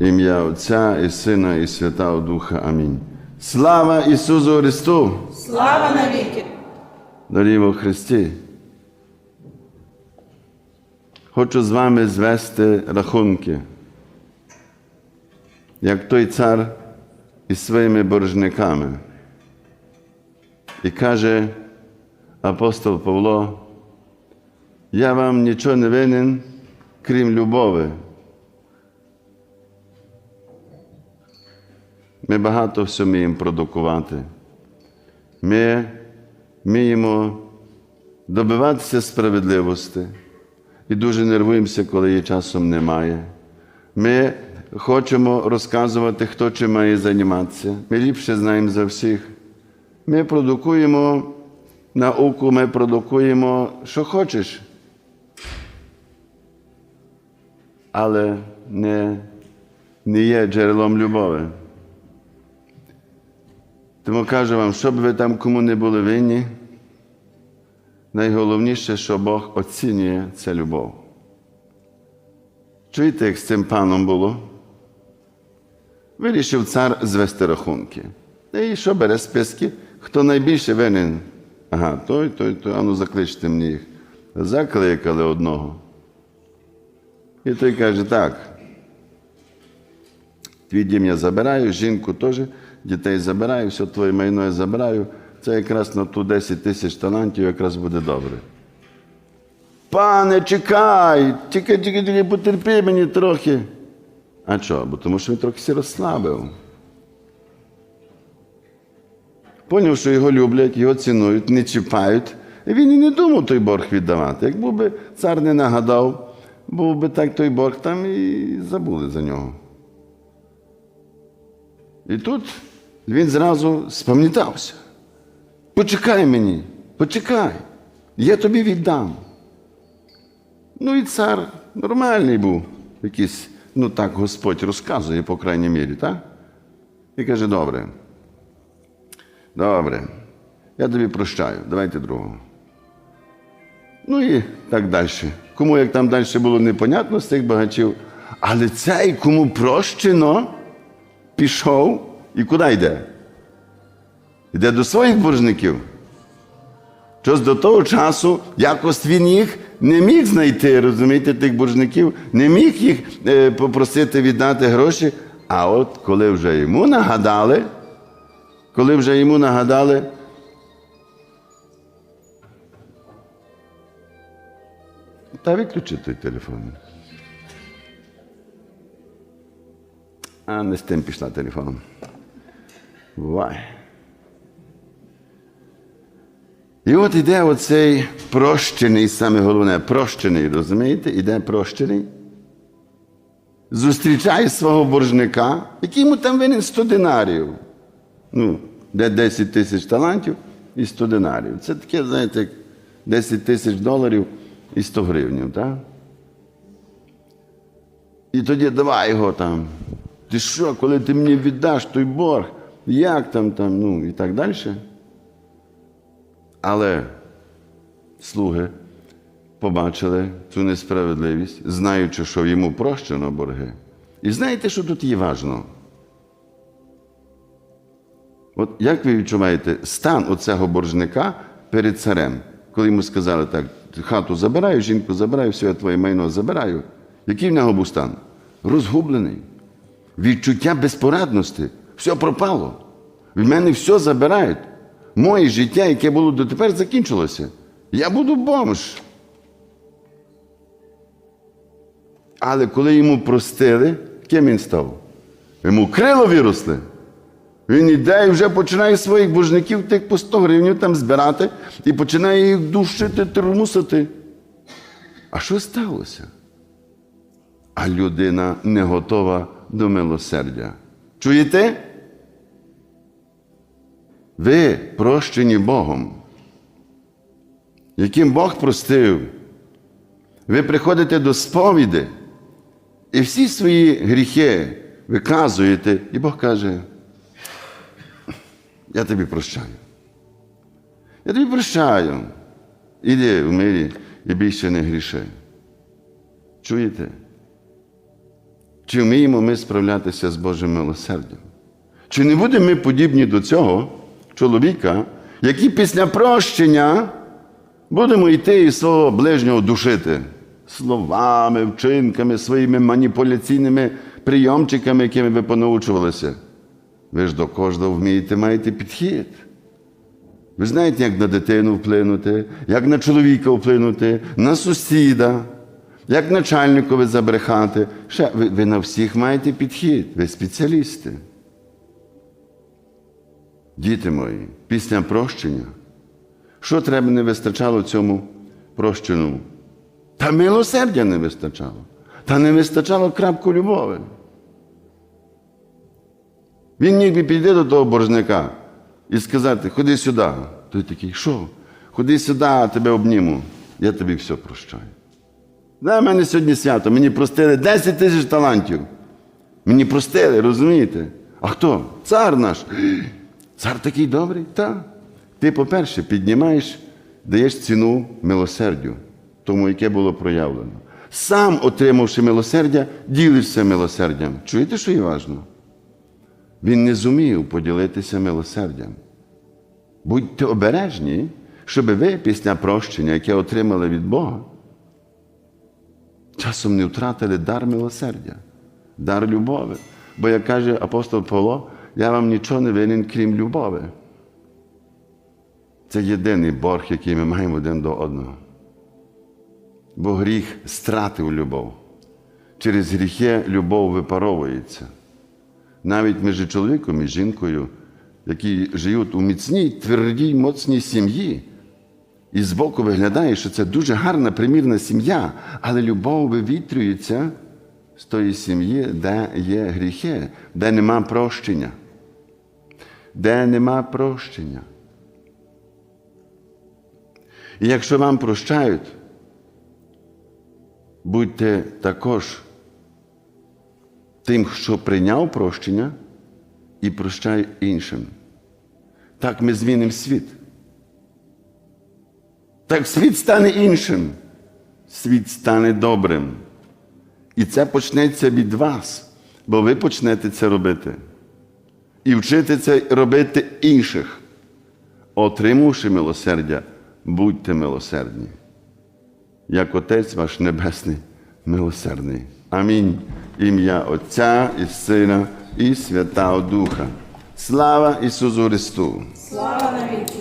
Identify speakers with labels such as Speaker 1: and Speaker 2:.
Speaker 1: Ім'я Отця і Сина, і Святого Духа. Амінь. Слава Ісусу Христу!
Speaker 2: Слава навіки!
Speaker 1: Дорогі во Христі! Хочу з вами звести рахунки, як той цар із своїми боржниками. І каже апостол Павло, я вам нічого не винен, крім любові. Ми багато все вміємо продукувати. Ми вміємо добиватися справедливості і дуже нервуємося, коли її часом немає. Ми хочемо розказувати, хто чим має займатися. Ми ліпше знаємо за всіх. Ми продукуємо науку, ми продукуємо, що хочеш. Але не, не є джерелом любові. Тому кажу вам, щоб ви там кому не були винні, найголовніше, що Бог оцінює це любов. Чуєте, як з цим паном було? Вирішив цар звести рахунки. І що бере списки? Хто найбільше винен? Ага, той, той, той, ану закличте мені їх. Закликали одного. І той каже, так. Твій дім я забираю, жінку теж, дітей забираю, все твоє майно я забираю. Це якраз на ту 10 тисяч талантів якраз буде добре. Пане, чекай, тільки, тільки, тільки потерпи мені трохи. А що? Бо тому що він трохи сі розслабив. Поняв, що його люблять, його цінують, не чіпають. І він і не думав той борг віддавати. Як би цар не нагадав, був би так той борг там і забули за нього. І тут він зразу спам'ятався. Почекай мені, почекай, я тобі віддам. Ну і цар нормальний був, якийсь, ну так Господь розказує, по крайній мірі, так? І каже, добре. Добре, я тобі прощаю, давайте другого. Ну і так далі. Кому як там далі було непонятно з цих багачів, але цей, кому прощено, пішов і куди йде? Йде до своїх боржників. Щось до того часу якось він їх не міг знайти, розумієте, тих боржників, не міг їх е, попросити віддати гроші. А от коли вже йому нагадали, коли вже йому нагадали, та виключи той телефон. А не з тим пішла телефоном. Буває. І от іде оцей прощений, саме головне, прощений, розумієте? Іде прощений. Зустрічає свого боржника, який йому там винен 100 динарів. Ну, де 10 тисяч талантів і 100 динарів. Це таке, знаєте, як 10 тисяч доларів і 100 гривнів, так? І тоді давай його там. Ти що, коли ти мені віддаш той борг, як там, там, ну і так далі. Але слуги побачили цю несправедливість, знаючи, що йому прощено борги. І знаєте, що тут є важно? От як ви відчуваєте стан оцього боржника перед царем, коли йому сказали так, хату забираю, жінку забираю, все, я твоє майно забираю. Який в нього був стан? Розгублений. Відчуття безпорадності. Все пропало. В мене все забирають. Моє життя, яке було дотепер, закінчилося. Я буду бомж. Але коли йому простили, ким він став? Йому крило виросли. Він іде і вже починає своїх божників тих по 100 гривень там збирати і починає їх душити, термусити. А що сталося? А людина не готова до милосердя. Чуєте? Ви прощені Богом, яким Бог простив. Ви приходите до сповіді і всі свої гріхи виказуєте, і Бог каже, я тобі прощаю. Я тобі прощаю. Іди в мирі і більше не гріши. Чуєте? Чи вміємо ми справлятися з Божим милосердям? Чи не будемо ми подібні до цього чоловіка, який після прощення будемо йти і свого ближнього душити словами, вчинками, своїми маніпуляційними прийомчиками, якими ви понаучувалися? Ви ж до кожного вмієте, маєте підхід. Ви знаєте, як на дитину вплинути, як на чоловіка вплинути, на сусіда, як начальникові забрехати. Ще, ви, ви на всіх маєте підхід, ви спеціалісти. Діти мої, після прощення, що треба не вистачало цьому прощеному? Та милосердя не вистачало. Та не вистачало крапку любові. Він міг би підійти до того боржника і сказати, ходи сюди. Той такий, що? Ходи сюди, я тебе обніму. Я тобі все прощаю. Да, в мене сьогодні свято, мені простили 10 тисяч талантів. Мені простили, розумієте? А хто? Цар наш. Цар такий добрий? Так. Ти, по-перше, піднімаєш, даєш ціну милосердю, тому, яке було проявлено. Сам, отримавши милосердя, ділишся милосердям. Чуєте, що є важливо? Він не зумів поділитися милосердям. Будьте обережні, щоб ви після прощення, яке отримали від Бога, часом не втратили дар милосердя, дар любові. Бо, як каже апостол Павло, я вам нічого не винен, крім любові. Це єдиний борг, який ми маємо один до одного. Бо гріх стратив любов. Через гріхи любов випаровується. Навіть між чоловіком і жінкою, які живуть у міцній, твердій, моцній сім'ї. І збоку виглядає, що це дуже гарна, примірна сім'я, але любов вивітрюється з тої сім'ї, де є гріхи, де нема прощення. Де нема прощення. І якщо вам прощають, будьте також тим, що прийняв прощення, і прощай іншим. Так ми змінимо світ. Так світ стане іншим, світ стане добрим. І це почнеться від вас, бо ви почнете це робити. І вчити це робити інших. Отримавши милосердя, будьте милосердні, як Отець ваш Небесний милосердний. Амінь. Ім'я Отця і Сина і Святого Духа. Слава Ісусу Христу!
Speaker 2: Слава навіки!